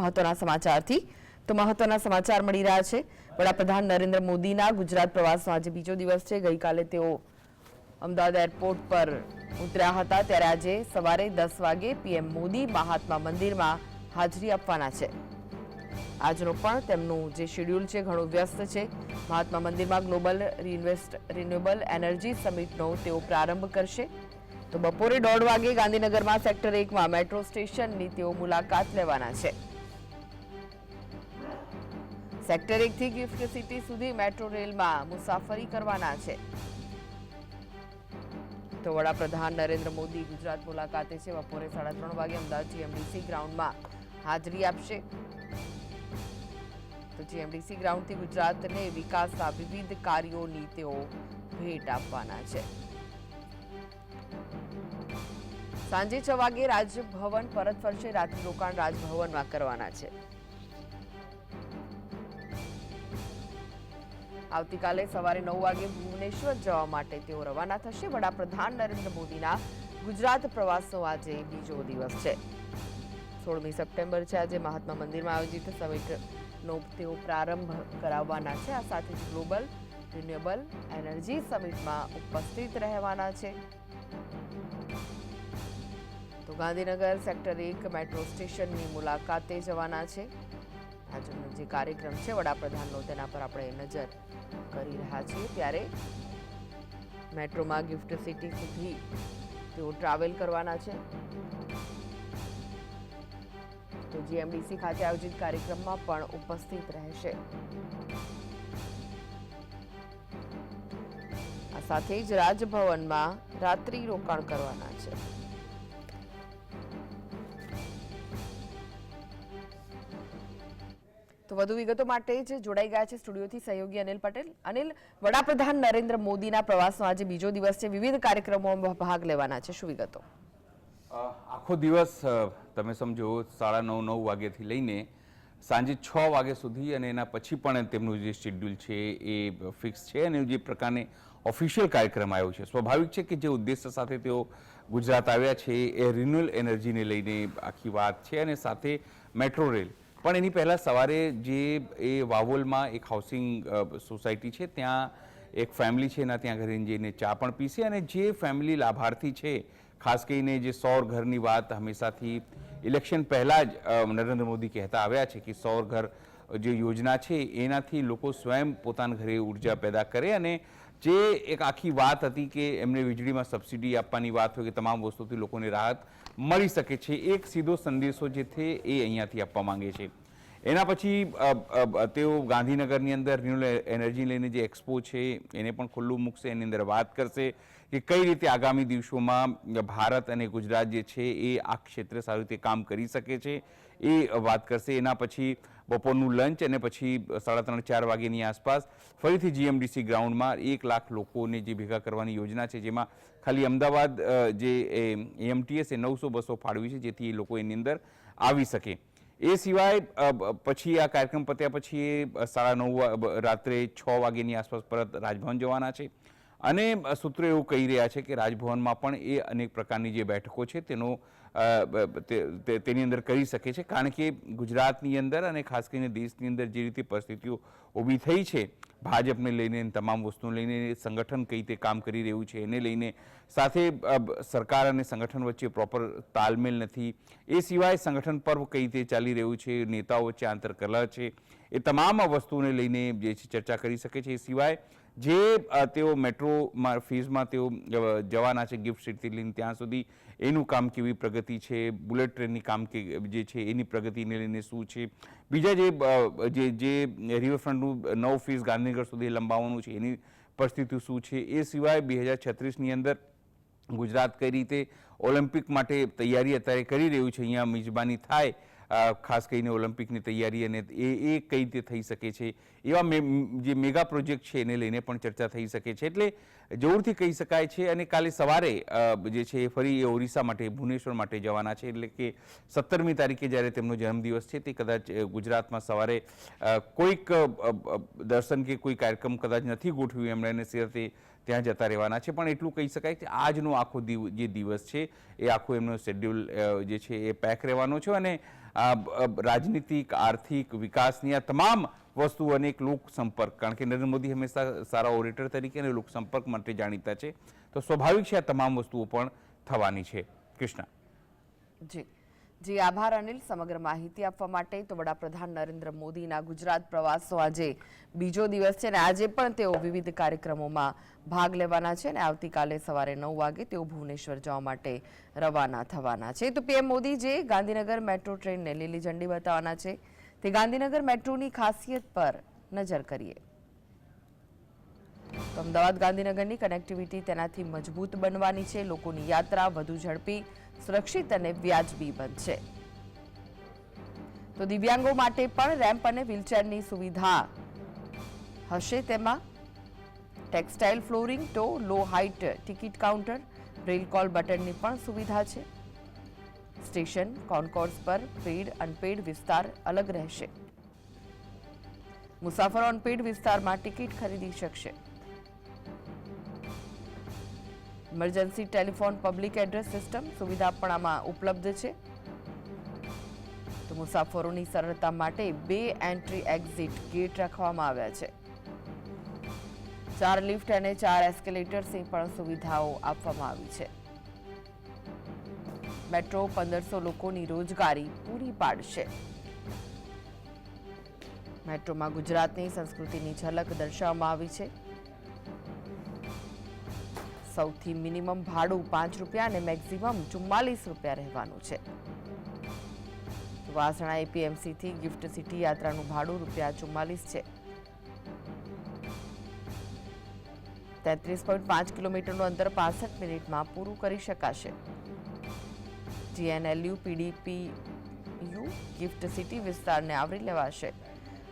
મહત્વના સમાચારથી તો મહત્વના સમાચાર મળી રહ્યા છે. વડાપ્રધાન નરેન્દ્ર મોદીના ગુજરાત પ્રવાસનો આજે બીજો દિવસ છે. ગઈકાલે તેઓ અમદાવાદ એરપોર્ટ પર ઉતર્યા હતા. ત્યારે આજે સવારે દસ વાગે પીએમ મોદી મહાત્મા મંદિરમાં હાજરી આપવાના છે. આજનો પણ તેમનું જે શેડ્યુલ છે ઘણું વ્યસ્ત છે. મહાત્મા મંદિરમાં ગ્લોબલ રિન્વેસ્ટ રિન્યુએબલ એનર્જી સમિટનો તેઓ પ્રારંભ કરશે. તો બપોરે દોઢ વાગે ગાંધીનગરમાં સેક્ટર એકમાં મેટ્રો સ્ટેશનની તેઓ મુલાકાત લેવાના છે. સેક્ટર એકથી ગિફ્ટ સિટી સુધી મેટ્રો રેલમાં મુસાફરી કરવાના છે. તો વડાપ્રધાન નરેન્દ્ર મોદી ગુજરાત મુલાકાતે છે. બપોરે સાડા ત્રણ વાગે અમદાવાદ જીએમડીસી ગ્રાઉન્ડમાં હાજરી આપશે. તો જીએમડીસી ગ્રાઉન્ડથી ગુજરાતને વિકાસના વિવિધ કાર્યોની તેઓ ભેટ આપવાના છે. સાંજે છ વાગે રાજભવન પરત ફરશે. રાત્રિ રોકાણ રાજભવનમાં કરવાના છે. આવતીકાલે સવારે નવ વાગે ભુવનેશ્વર જવા માટે તેઓ રવાના થશે. વડાપ્રધાન નરેન્દ્ર મોદીના ગુજરાત પ્રવાસનો આજે બીજો દિવસ છે. સોળમી સપ્ટેમ્બર છે આજે મહાત્મા મંદિરમાં આયોજિત સમિટનો તેઓ પ્રારંભ કરાવવાના છે. આ સાથે ગ્લોબલ રિન્યુએબલ એનર્જી સમિટમાં ઉપસ્થિત રહેવાના છે. તો ગાંધીનગર સેક્ટર એક મેટ્રો સ્ટેશનની મુલાકાતે જવાના છે. આજનો જે કાર્યક્રમ છે, વડાપ્રધાનનો, તેના પર આપણે નજર કરી રહ્યા છીએ ત્યારે મેટ્રોમાં ગિફ્ટ સિટી સુધી તેઓ ટ્રાવેલ કરવાના છે. તો જીએમડીસી ખાતે આયોજિત કાર્યક્રમમાં પણ ઉપસ્થિત રહેશે. આ સાથે જ રાજભવનમાં રાત્રિ રોકાણ કરવાના છે. તો વધુ વિગતો માટે જ જોડાઈ ગયા છે સ્ટુડિયોથી સહયોગી અનિલ પટેલ. અનિલ, વડાપ્રધાન નરેન્દ્ર મોદીના પ્રવાસનો આજે બીજો દિવસ છે. વિવિધ કાર્યક્રમોમાં ભાગ લેવાના છે. શું વિગતો? આખો દિવસ તમે સમજો, સાડા નવ નવ વાગ્યાથી લઈને સાંજે છ વાગ્યા સુધી અને એના પછી પણ તેમનું જે શેડ્યુલ છે એ ફિક્સ છે અને જે પ્રકારની ઓફિશિયલ કાર્યક્રમ આવ્યો છે. સ્વાભાવિક છે કે જે ઉદ્દેશ્ય સાથે તેઓ ગુજરાત આવ્યા છે, એ રિન્યુઅલ એનર્જીને લઈને આખી વાત છે અને સાથે મેટ્રો રેલ પણ એની પહેલાં સવારે જે એ વાવોલમાં એક હાઉસિંગ સોસાયટી છે, ત્યાં એક ફેમિલી છે, એના ત્યાં ઘરે જઈને ચા પણ પીશે અને જે ફેમિલી લાભાર્થી છે, ખાસ કરીને જે સૌર ઘરની વાત હંમેશાથી ઇલેક્શન પહેલાં જ નરેન્દ્ર મોદી કહેતા આવ્યા છે કે સૌર ઘર જે યોજના છે, એનાથી લોકો સ્વયં પોતાના ઘરે ઊર્જા પેદા કરે અને જે એક આખી વાત હતી કે એમને વીજળીમાં સબસિડી આપવાની વાત હોય કે તમામ વસ્તુથી લોકોને રાહત મળી શકે છે, એક સીધો સંદેશો જે છે એ અહીંયાથી આપવા માંગે છે. એના પછી તેઓ ગાંધીનગરની અંદર રિન્યુઅલ એનર્જી લઈને જે એક્સપો છે, એને પણ ખુલ્લું મૂકશે, એની અંદર વાત કરશે કે કઈ રીતે આગામી દિવસોમાં ભારત અને ગુજરાત જે છે એ આ ક્ષેત્રે સારી રીતે કામ કરી શકે છે એ વાત કરશે. એના પછી બપોરનું લંચ અને પછી સાડા ત્રણ, ચાર વાગ્યાની આસપાસ ફરીથી જીએમડીસી ગ્રાઉન્ડમાં એક લાખ લોકોને જે ભેગા કરવાની યોજના છે, જેમાં ખાલી અમદાવાદ જે એમટીએસ એ નવસો બસો ફાળવી છે, જેથી એ લોકો એની અંદર આવી શકે. એ સિવાય પછી આ કાર્યક્રમ પત્યા પછી સાડા નવ રાત્રે છ વાગ્યાની આસપાસ પરત રાજભવન જવાના છે. અને સૂત્રો એવું કહી રહ્યા છે કે રાજભવનમાં પણ એ અનેક પ્રકારની જે બેઠકો છે તેનો તેની અંદર કરી શકે છે. કારણ કે ગુજરાતની અંદર અને ખાસ કરીને દેશની અંદર જે રીતે પરિસ્થિતિઓ ઊભી થઈ છે, ભાજપને લઈને તમામ વસ્તુને લઈને, સંગઠન કઈ રીતે કામ કરી રહ્યું છે એને લઈને, સાથે સરકાર અને સંગઠન વચ્ચે પ્રોપર તાલમેલ નથી. એ સિવાય સંગઠન પર્વ કઈ રીતે ચાલી રહ્યું છે, નેતાઓ વચ્ચે આંતરકલા છે, એ તમામ વસ્તુને લઈને જે ચર્ચા કરી શકે છે. એ સિવાય જે તેઓ મેટ્રોમાં ફીઝમાં તેઓ જવાના છે ગિફ્ટ સિટીથી લઈને ત્યાં સુધી એનું કામ કેવી પ્રગતિ છે બુલેટ ટ્રેનની કામ કે, જે છે, એની પ્રગતિને લઈને શું છે. બીજા જે જે જે રિવરફ્રન્ટનું નવ ફીઝ ગાંધીનગર સુધી લંબાવવાનું છે, એની પરિસ્થિતિ શું છે, એ સિવાય બે હજાર છત્રીસની અંદર ગુજરાત કઈ રીતે ઓલિમ્પિક માટે તૈયારી અત્યારે કરી રહ્યું છે, અહીંયા મિજબાની થાય ખાસ કરીને ઓલિમ્પિકની તૈયારી અને એ એ કઈ રીતે થઈ શકે છે, એવા જે મેગા પ્રોજેક્ટ છે એને લઈને પણ ચર્ચા થઈ શકે છે. એટલે જરૂરથી કહી શકાય છે અને કાલે સવારે જે છે એ ફરી એ ઓરિસ્સા માટે, ભુવનેશ્વર માટે જવાના છે. એટલે કે સત્તરમી તારીખે જ્યારે તેમનો જન્મદિવસ છે, તે કદાચ ગુજરાતમાં સવારે કોઈક દર્શન કે કોઈ કાર્યક્રમ કદાચ નથી ગોઠવ્યું એમણે અને સાથે ત્યાં જતા રહેવાના છે. પણ એટલું કહી શકાય કે આજનો આખો દિવ, જે દિવસ છે, એ આખો એમનો શેડ્યુલ જે છે એ પેક રહેવાનો છે અને રાજનીતિક, આર્થિક વિકાસની આ તમામ વસ્તુઓ અને એક લોક સંપર્ક કારણ કે નરેન્દ્ર મોદી હંમેશા સારા ઓરેટર તરીકે અને લોક સંપર્ક માટે જાણીતા છે. તો સ્વાભાવિક છે આ તમામ વસ્તુઓ પણ થવાની છે. કૃષ્ણ. જી. જી, આભાર અનિલ. સમગ્ર માહિતી આપવા માટે તો વડાપ્રધાન નરેન્દ્ર મોદીના ગુજરાત પ્રવાસનો આજે બીજો દિવસ છે અને આજે પણ તેઓ વિવિધ કાર્યક્રમોમાં ભાગ લેવાના છે અને આવતીકાલે સવારે નવ વાગે તેઓ ભુવનેશ્વર જવા માટે રવાના થવાના છે. તો પીએમ મોદી જે ગાંધીનગર મેટ્રો ટ્રેનને લીલી ઝંડી બતાવવાના છે. તે ગાંધીનગર મેટ્રોની ખાસિયત પર નજર કરીએ. તો અમદાવાદ ગાંધીનગરની કનેક્ટિવિટી તેનાથી મજબૂત બનવાની છે. લોકોની યાત્રા વધુ ઝડપી, સુરક્ષિત અને વ્યાજબી બનશે. તો દિવ્યાંગો માટે પણ રેમ્પ અને વ્હીલચેરની સુવિધા હશે તેમાં. ટેક્સટાઇલ ફ્લોરિંગ તો low height ticket counter rail call બટનની પણ સુવિધા છે. સ્ટેશન કોન્કોર્સ પર પેડ અનપેડ વિસ્તાર અલગ રહેશે. મુસાફરો અનપેડ વિસ્તારમાં ટિકિટ ખરીદી શકશે. Emergency telephone public address system સુવિધા પણ આમાં ઉપલબ્ધ છે. તો મુસાફરોની સરળતા માટે બે એન્ટ્રી એક્ઝિટ ગેટ રાખવામાં આવ્યા છે. ચાર લિફ્ટ અને ચાર એસ્કેલેટર્સની પણ સુવિધાઓ આપવામાં આવી છે. મેટ્રો પંદરસો લોકોની રોજગારી પૂરી પાડશે. મેટ્રોમાં ગુજરાતની સંસ્કૃતિની ઝલક દર્શાવવામાં આવી છે. સૌથી મિનિમમ ભાડું પાંચ રૂપિયા અને મેક્સિમમ ચુમ્માલીસ રૂપિયા રહેવાનું છે. વાસણા એપીએમસીથી ગિફ્ટ સિટી યાત્રાનું ભાડું રૂપિયા ચુમ્માલીસ છે. તેત્રીસ પોઈન્ટ પાંચ કિલોમીટરનું અંતર પાસઠ મિનિટમાં પૂરું કરી શકાશે. જીએનએલયુ, પીડીપીયુ, ગિફ્ટ સિટી વિસ્તારને આવરી લેવાશે.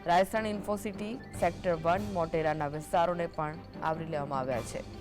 રાજસ્થાન ઇન્ફોસિટી સેક્ટર વન મોટેરાના વિસ્તારોને પણ આવરી લેવામાં આવ્યા છે.